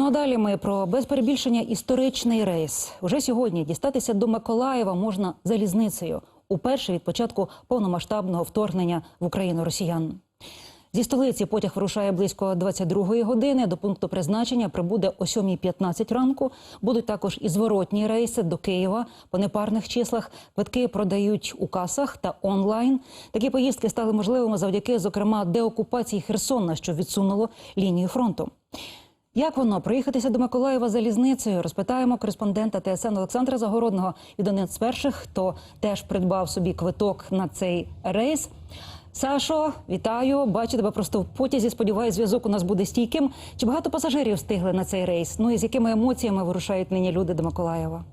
Ну а далі ми про без перебільшення історичний рейс. Уже сьогодні дістатися до Миколаєва можна залізницею. Уперше від початку повномасштабного вторгнення в Україну росіян. Зі столиці потяг вирушає близько 22-ї години. До пункту призначення прибуде о 7.15 ранку. Будуть також і зворотні рейси до Києва по непарних числах. Квитки продають у касах та онлайн. Такі поїздки стали можливими завдяки, зокрема, деокупації Херсона, що відсунуло лінію фронту. Як воно проїхатися до Миколаєва залізницею? Розпитаємо кореспондента ТСН Олександра Загородного. Він один з перших, хто теж придбав собі квиток на цей рейс. Сашо, вітаю! Бачу тебе просто в потязі. Сподіваюсь, зв'язок у нас буде стійким. Чи багато пасажирів встигли на цей рейс? Ну і з якими емоціями вирушають нині люди до Миколаєва?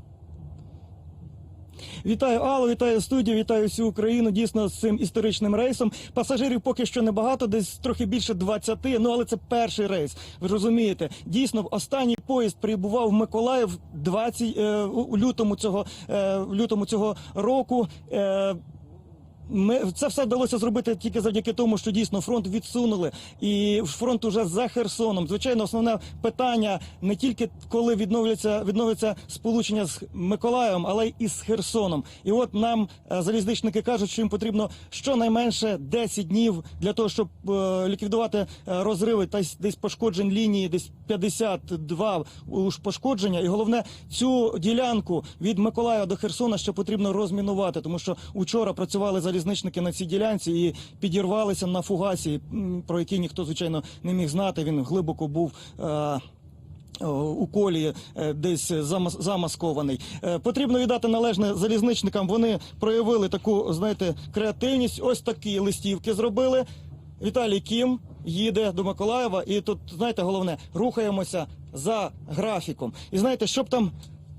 Вітаю Алло, вітаю студію, вітаю всю Україну. Дійсно з цим історичним рейсом. Пасажирів поки що небагато, десь трохи більше 20, Ну але це перший рейс. Ви розумієте? Дійсно, останній поїзд прибував в Миколаїв 20, е, у лютому цього е, в лютому цього року. Е, ми це все вдалося зробити тільки завдяки тому, що дійсно фронт відсунули, і фронт уже за Херсоном. Звичайно, основне питання не тільки коли відновляться відновиться сполучення з Миколаєвом, але й із Херсоном. І от нам е, залізничники кажуть, що їм потрібно щонайменше 10 днів для того, щоб е, ліквідувати е, розриви та десь пошкоджень лінії, десь 52 уж пошкодження. І головне цю ділянку від Миколаєва до Херсона ще потрібно розмінувати, тому що учора працювали залізничники на цій ділянці і підірвалися на фугасі, про який ніхто звичайно не міг знати. Він глибоко був. е, у колії е, десь замас- замаскований. Е, Потрібно віддати належне залізничникам. Вони проявили таку, знаєте, креативність. Ось такі листівки зробили. Віталій Кім їде до Миколаєва, і тут, знаєте, головне, рухаємося за графіком. І знаєте, щоб там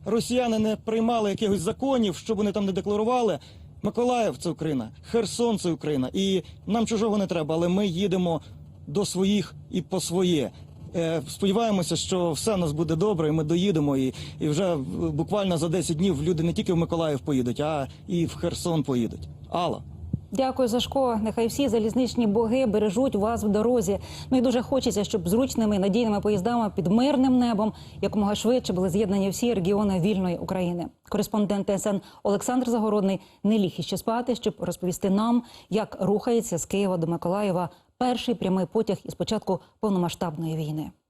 росіяни не приймали якихось законів, щоб вони там не декларували. Миколаїв це Україна, Херсон це Україна, і нам чужого не треба, але ми їдемо до своїх і по своє. Е, Сподіваємося, що все у нас буде добре, і ми доїдемо. І, і вже буквально за 10 днів люди не тільки в Миколаїв поїдуть, а і в Херсон поїдуть. Алла. Дякую, Сашко. Нехай всі залізничні боги бережуть вас в дорозі. Ну і дуже хочеться, щоб зручними надійними поїздами під мирним небом якомога швидше були з'єднані всі регіони вільної України. Кореспондент ТСН Олександр Загородний не ліг іще спати, щоб розповісти нам, як рухається з Києва до Миколаєва перший прямий потяг із початку повномасштабної війни.